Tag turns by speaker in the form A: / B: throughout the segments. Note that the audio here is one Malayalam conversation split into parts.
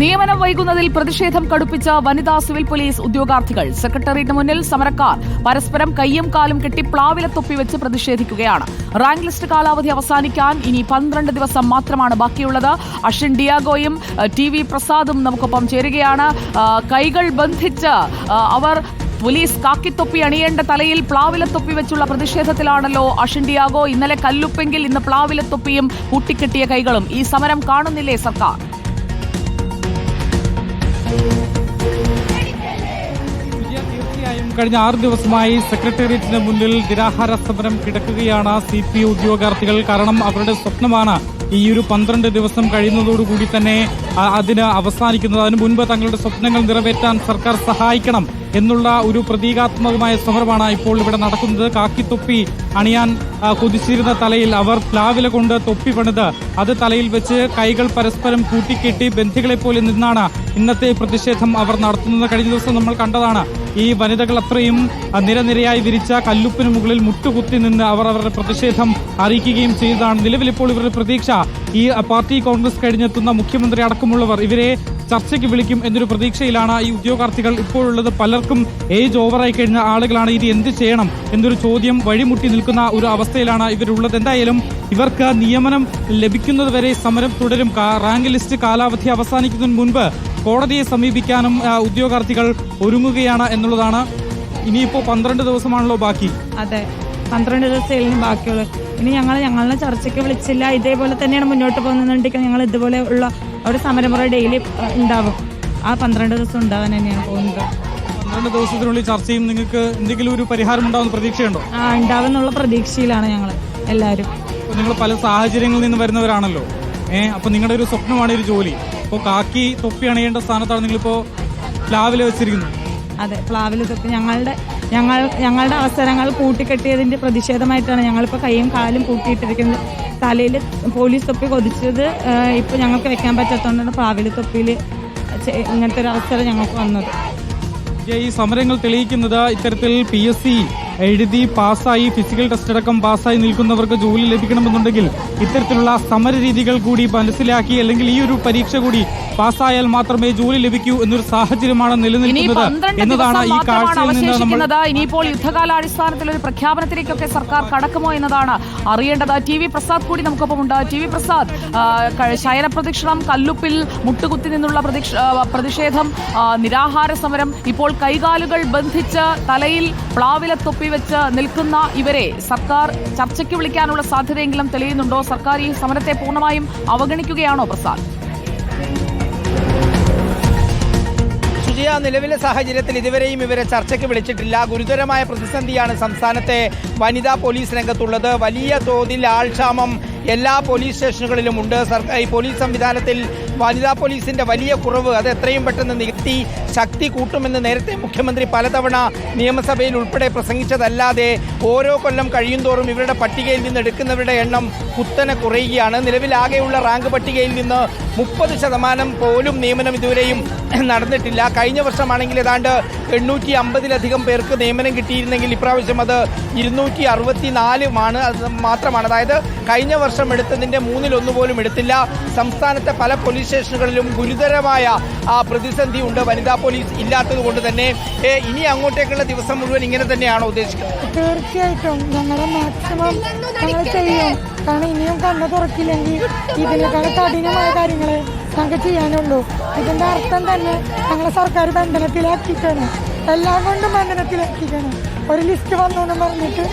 A: നിയമനം വൈകുന്നതിൽ പ്രതിഷേധം കടുപ്പിച്ച വനിതാ സിവിൽ പോലീസ് ഉദ്യോഗാർത്ഥികൾ സെക്രട്ടേറിയറ്റിന് മുന്നിൽ സമരക്കാർ പരസ്പരം കയ്യും കാലും കെട്ടി പ്ലാവില തൊപ്പിവെച്ച് പ്രതിഷേധിക്കുകയാണ്. റാങ്ക് ലിസ്റ്റ് കാലാവധി അവസാനിക്കാൻ ഇനി പന്ത്രണ്ട് ദിവസം മാത്രമാണ് ബാക്കിയുള്ളത്. അഷിൻ ഡിയാഗോയും ടി വി പ്രസാദും നമുക്കൊപ്പം ചേരുകയാണ്. കൈകൾ ബന്ധിച്ച് അവർ പോലീസ് കാക്കിത്തൊപ്പി അണിയേണ്ട തലയിൽ പ്ലാവിലത്തൊപ്പി വെച്ചുള്ള പ്രതിഷേധത്തിലാണല്ലോ അഷിൻഡിയാഗോ ഇന്നലെ കല്ലുപ്പെങ്കിൽ ഇന്ന് പ്ലാവിലത്തൊപ്പിയും കൂട്ടിക്കെട്ടിയ കൈകളും. ഈ സമരം കാണുന്നില്ലേ സർക്കാർ?
B: കഴിഞ്ഞ ആറ് ദിവസമായി സെക്രട്ടേറിയറ്റിന് മുന്നിൽ നിരാഹാര സമരം കിടക്കുകയാണ് സി പി ഉദ്യോഗാർത്ഥികൾ. കാരണം അവരുടെ സ്വപ്നമാണ് ഈ ഒരു പന്ത്രണ്ട് ദിവസം കഴിയുന്നതോടുകൂടി തന്നെ അതിന് അവസാനിക്കുന്നത്. അതിനു മുൻപ് തങ്ങളുടെ സ്വപ്നങ്ങൾ നിറവേറ്റാൻ സർക്കാർ സഹായിക്കണം. എന്നുള്ള ഒരു പ്രതീകാത്മകമായ സമരമാണ് ഇപ്പോൾ ഇവിടെ നടക്കുന്നത്. കാക്കിത്തൊപ്പി അണിയാൻ കുതിച്ചിരുന്ന തലയിൽ അവർ പ്ലാവില കൊണ്ട് തൊപ്പി പണിത് അത് തലയിൽ വെച്ച് കൈകൾ പരസ്പരം കൂട്ടിക്കെട്ടി ബന്ധികളെ പോലെ നിന്നാണ് ഇന്നത്തെ പ്രതിഷേധം അവർ നടത്തുന്നത്. കഴിഞ്ഞ ദിവസം നമ്മൾ കണ്ടതാണ് ഈ വനിതകൾ അത്രയും നിരനിരയായി വിരിച്ച കല്ലുപ്പിന് മുകളിൽ മുട്ടുകുത്തി നിന്ന് അവർ അവരുടെ പ്രതിഷേധം അറിയിക്കുകയും ചെയ്തതാണ്. നിലവിൽ ഇപ്പോൾ ഇവരുടെ പ്രതീക്ഷ ഈ പാർട്ടി കോൺഗ്രസ് കഴിഞ്ഞെത്തുന്ന മുഖ്യമന്ത്രി അടക്കമുള്ളവർ ഇവരെ ചർച്ചയ്ക്ക് വിളിക്കും എന്നൊരു പ്രതീക്ഷയിലാണ് ഈ ഉദ്യോഗാർത്ഥികൾ ഇപ്പോഴുള്ളത്. പലർക്കും ഏജ് ഓവറായി കഴിഞ്ഞ ആളുകളാണ് ഇത് എന്ത് ചെയ്യണം എന്നൊരു ചോദ്യം വഴിമുട്ടി നിൽക്കുന്ന ഒരു അവസ്ഥയിലാണ് ഇവരുള്ളത്. എന്തായാലും ഇവർക്ക് നിയമനം ലഭിക്കുന്നതുവരെ സമരം തുടരും. റാങ്ക് ലിസ്റ്റ് കാലാവധി അവസാനിക്കുന്നതിന് മുൻപ് കോടതിയെ സമീപിക്കാനും ഉദ്യോഗാർത്ഥികൾ ഒരുങ്ങുകയാണ് എന്നുള്ളതാണ്. ഇനിയിപ്പോ പന്ത്രണ്ട് ദിവസമാണല്ലോ ബാക്കി.
C: അതെ. പന്ത്രണ്ട് ദിവസം ഇനി ബാക്കിയുള്ളൂ. ഇനി ഞങ്ങൾ ഞങ്ങളുടെ ചർച്ചയ്ക്ക് വിളിച്ചില്ല. ഇതേപോലെ തന്നെയാണ് മുന്നോട്ട് പോകുന്നുണ്ടെങ്കിൽ ഞങ്ങൾ ഇതുപോലെ ഉള്ള ഒരു സമരമുറ ഡെയിലി ഉണ്ടാവും. ആ പന്ത്രണ്ട് ദിവസം ഉണ്ടാവാൻ തന്നെയാണ് പോകുന്നത്.
B: പന്ത്രണ്ട് ദിവസത്തിനുള്ളിൽ ചർച്ചയും നിങ്ങൾക്ക് എന്തെങ്കിലും ഒരു പരിഹാരം ഉണ്ടാവും പ്രതീക്ഷയുണ്ടോ?
C: ആ ഉണ്ടാവുന്നുള്ള പ്രതീക്ഷയിലാണ് ഞങ്ങൾ എല്ലാവരും.
B: നിങ്ങൾ പല സാഹചര്യങ്ങളിൽ നിന്ന് വരുന്നവരാണല്ലോ. ഏഹ് അപ്പൊ നിങ്ങളുടെ ഒരു സ്വപ്നമാണ് ഒരു ജോലി. അപ്പോൾ കാക്കി തൊപ്പി അണിയേണ്ട സ്ഥാനത്താണ് നിങ്ങളിപ്പോ പ്ലാവിൽ വെച്ചിരിക്കുന്നത്.
C: അതെ പ്ലാവിൽ തൊപ്പി. ഞങ്ങളുടെ ഞങ്ങൾ ഞങ്ങളുടെ അവസരങ്ങൾ കൂട്ടിക്കെട്ടിയതിന്റെ പ്രതിഷേധമായിട്ടാണ് ഞങ്ങളിപ്പോൾ കൈയും കാലും കൂട്ടിയിട്ടിരിക്കുന്നത്. തലയിൽ പോലീസ് തൊപ്പി കൊതിച്ചത് ഇപ്പോൾ ഞങ്ങൾക്ക് വെക്കാൻ പറ്റാത്തതുകൊണ്ടാണ് പ്ലാവിൽ തൊപ്പിയിൽ ഇങ്ങനത്തെ ഒരു അവസരം ഞങ്ങൾക്ക് വന്നത്.
B: ഈ സമരങ്ങൾ തെളിയിക്കുന്നത് ഇത്തരത്തിൽ പി എസ് സി എഴുതി പാസ്സായി ഫിസിക്കൽ ടെസ്റ്റ് അടക്കം പാസ്സായി നിൽക്കുന്നവർക്ക് ജോലി ലഭിക്കണമെന്നുണ്ടെങ്കിൽ ഇത്തരത്തിലുള്ള സമര രീതികൾ കൂടി മനസ്സിലാക്കി അല്ലെങ്കിൽ ഈ ഒരു പരീക്ഷ കൂടി പാസ്സായാൽ മാത്രമേ ജോലി ലഭിക്കൂ എന്നൊരു സാഹചര്യമാണ് നിലനിൽക്കുന്നത് എന്നതാണ് ഈ കാഴ്ചയിൽ നിന്ന് നമ്മൾ
A: ഇനിയിപ്പോൾ യുദ്ധകാലാടിസ്ഥാനത്തിൽ ഒരു പ്രഖ്യാപനത്തിലേക്കൊക്കെ സർക്കാർ കടക്കുമോ എന്നതാണ് അറിയേണ്ടത്. ടി വി പ്രസാദ് കൂടി നമുക്കൊപ്പം ഉണ്ട്. ടി വി പ്രസാദ് ശയന പ്രദക്ഷിണം കല്ലുപ്പിൽ മുട്ടുകുത്തി നിന്നുള്ള പ്രതിഷ്- പ്രതിഷേധം നിരാഹാര സമരം ഇപ്പോൾ കൈകാലുകൾ ബന്ധിച്ച് തലയിൽ പ്ലാവിലെ തൊപ്പി വെച്ച് നിൽക്കുന്ന ഇവരെ സർക്കാർ ചർച്ചയ്ക്ക് വിളിക്കാനുള്ള സാധ്യതയെങ്കിലും തെളിയുന്നുണ്ടോ? സർക്കാർ ഈ സമരത്തെ പൂർണമായും അവഗണിക്കുകയാണോ പ്രസാദ്?
D: സുജയ നിലവിലെ സാഹചര്യത്തിൽ ഇതുവരെയും ഇവരെ ചർച്ചയ്ക്ക് വിളിച്ചിട്ടില്ല. ഗുരുതരമായ പ്രതിസന്ധിയാണ് സംസ്ഥാനത്തെ വനിതാ പോലീസ് രംഗത്തുള്ളത്. വലിയ തോതിൽ ആൾക്ഷാമം എല്ലാ പോലീസ് സ്റ്റേഷനുകളിലും ഉണ്ട്. സർക്കാർ ഈ പോലീസ് സംവിധാനത്തിൽ വനിതാ പോലീസിന്റെ വലിയ കുറവ് അത് എത്രയും പെട്ടെന്ന് നികത്തി ശക്തി കൂട്ടുമെന്ന് നേരത്തെ മുഖ്യമന്ത്രി പലതവണ നിയമസഭയിൽ ഉൾപ്പെടെ പ്രസംഗിച്ചതല്ലാതെ ഓരോ കൊല്ലം കഴിയുന്തോറും ഇവരുടെ പട്ടികയിൽ നിന്ന് എടുക്കുന്നവരുടെ എണ്ണം കുത്തനെ കുറയുകയാണ്. നിലവിലാകെയുള്ള റാങ്ക് പട്ടികയിൽ നിന്ന് മുപ്പത് ശതമാനം പോലും നിയമനം ഇതുവരെയും നടന്നിട്ടില്ല. കഴിഞ്ഞ വർഷമാണെങ്കിൽ ഏതാണ്ട് എണ്ണൂറ്റി അമ്പതിലധികം പേർക്ക് നിയമനം കിട്ടിയിരുന്നെങ്കിൽ ഇപ്രാവശ്യം അത് ഇരുന്നൂറ്റി അറുപത്തിനാലുമാണ് അത് മാത്രമാണ്. അതായത് കഴിഞ്ഞ വർഷം എടുത്തതിന്റെ മൂന്നിലൊന്നു പോലും എടുത്തില്ല. സംസ്ഥാനത്തെ പല പോലീസ് സ്റ്റേഷനുകളിലും ഗുരുതരമായ ആ പ്രതിസന്ധി ഉണ്ട് വനിതാ പോലീസ് ഇല്ലാത്തത് കൊണ്ട് തന്നെ ഇനി അങ്ങോട്ടേക്കുള്ള ദിവസം മുഴുവൻ ഇങ്ങനെ തന്നെയാണോ ഉദ്ദേശിക്കുന്നത്?
E: തീർച്ചയായിട്ടും ഞങ്ങളുടെ മാക്സിമം ഞങ്ങൾ ചെയ്യും. കാരണം ഇനിയും കണ്ണു തുറക്കില്ലെങ്കിൽ ഇതിനേക്കാൾ കഠിനമായ കാര്യങ്ങൾ ഞങ്ങൾക്ക് ചെയ്യാനുള്ളൂ. ഇതിന്റെ അർത്ഥം തന്നെ ഞങ്ങളെ സർക്കാർ ബന്ധനത്തിലാക്കിക്കണം എല്ലാം കൊണ്ടും ബന്ധനത്തിലാക്കിക്കണം ഒരു ലിസ്റ്റ് വന്നു എന്ന് പറഞ്ഞിട്ട്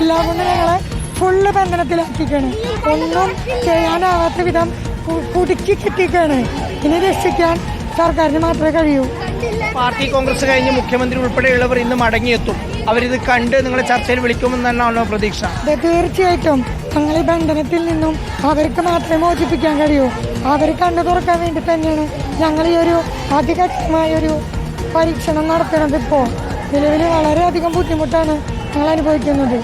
E: എല്ലാം കൊണ്ടും ഞങ്ങളെ ഫുള്ള് ബന്ധനത്തിലാക്കിക്കാണ് ഒന്നും ചെയ്യാനാവാത്ത വിധം കുടുക്കി കിട്ടിക്കാണ് ഇനി രക്ഷിക്കാൻ സർക്കാരിന് മാത്രമേ കഴിയൂ.
D: പാർട്ടി കോൺഗ്രസ് കഴിഞ്ഞ് മുഖ്യമന്ത്രി ഉൾപ്പെടെയുള്ളവർ ഇന്ന് മടങ്ങിയെത്തും. അവരിത് കണ്ട് നിങ്ങളെ ചർച്ചയിൽ വിളിക്കുമെന്ന് തന്നെയാണല്ലോ പ്രതീക്ഷ
E: തീർച്ചയായിട്ടും ഞങ്ങൾ ഈ ബന്ധനത്തിൽ നിന്നും അവർക്ക് മാത്രമേ മോചിപ്പിക്കാൻ കഴിയൂ. അവർ കണ്ണു തുറക്കാൻ വേണ്ടി തന്നെയാണ് ഞങ്ങൾ ഈ ഒരു അതികഠിനമായ ഒരു പരീക്ഷണം നടത്തുന്നത് ഇപ്പോൾ. നിലവിൽ വളരെയധികം ബുദ്ധിമുട്ടാണ് ഞങ്ങൾ അനുഭവിക്കുന്നത്.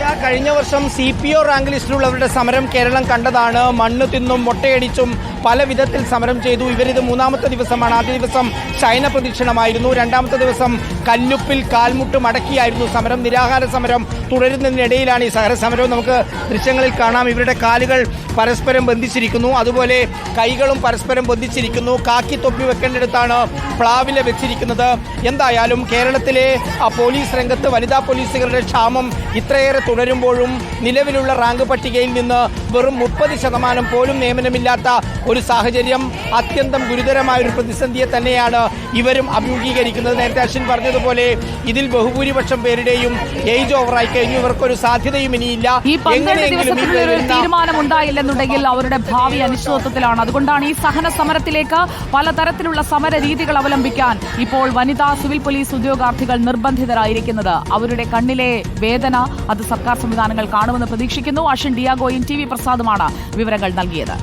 D: കഴിഞ്ഞ വർഷം സി പി ഒ റാങ്ക് ലിസ്റ്റിലുള്ളവരുടെ സമരം കേരളം കണ്ടതാണ്. മണ്ണ് തിന്നും മുട്ടയടിച്ചും പല വിധത്തിൽ സമരം ചെയ്തു. ഇവരിത് മൂന്നാമത്തെ ദിവസമാണ്. ആദ്യ ദിവസം ശയന പ്രദക്ഷിണമായിരുന്നു. രണ്ടാമത്തെ ദിവസം കല്ലുപ്പിൽ കാൽമുട്ട് മടക്കിയായിരുന്നു സമരം. നിരാഹാര സമരം തുടരുന്നതിനിടയിലാണ് ഈ സഹര സമരവും. നമുക്ക് ദൃശ്യങ്ങളിൽ കാണാം. ഇവരുടെ കാലുകൾ പരസ്പരം ബന്ധിച്ചിരിക്കുന്നു. അതുപോലെ കൈകളും പരസ്പരം ബന്ധിച്ചിരിക്കുന്നു. കാക്കി തൊപ്പി വെക്കേണ്ടിടത്താണ് പ്ലാവില വെച്ചിരിക്കുന്നത്. എന്തായാലും കേരളത്തിലെ ആ പോലീസ് രംഗത്ത് വനിതാ പോലീസുകാരുടെ ക്ഷാമം ഇത്രയേറെ തുടരുമ്പോഴും നിലവിലുള്ള റാങ്ക് പട്ടികയിൽ നിന്ന് വെറും മുപ്പത് ശതമാനം പോലും നിയമനമില്ലാത്ത ഒരു സാഹചര്യം അത്യന്തം ഗുരുതരമായ ഒരു പ്രതിസന്ധിയെ തന്നെയാണ് ഇവരും അഭിമുഖീകരിക്കുന്നത്. നേരത്തെ അശ്വിൻ പറഞ്ഞതുപോലെ ഇതിൽ ബഹുഭൂരിപക്ഷം പേരുടെയും ഏജ് ഓവറായി കഴിഞ്ഞു. ഇവർക്കൊരു സാധ്യതയും ഇനിയില്ല.
A: ഈ പന്ത്രണ്ട്
D: എങ്ങനെയെങ്കിലും
A: ഒരു
D: വരുന്ന
A: തീരുമാനം ഉണ്ടായില്ലെന്നുണ്ടെങ്കിൽ അവരുടെ ഭാവി അനിശ്ചിതത്വത്തിലാണ്. അതുകൊണ്ടാണ് ഈ സഹന സമരത്തിലേക്ക് പലതരത്തിലുള്ള സമര രീതികൾ അവലംബിക്കാൻ ഇപ്പോൾ വനിതാ സിവിൽ പോലീസ് ഉദ്യോഗാർത്ഥികൾ നിർബന്ധിതരായിരിക്കുന്നത്. അവരുടെ കണ്ണിലെ വേദന അത് സർക്കാർ സംവിധാനങ്ങൾ കാണുമെന്ന് പ്രതീക്ഷിക്കുന്നു. അഷൻ ഡിയാഗോയും ടി വി പ്രസാദുമാണ് വിവരങ്ങൾ നൽകിയത്.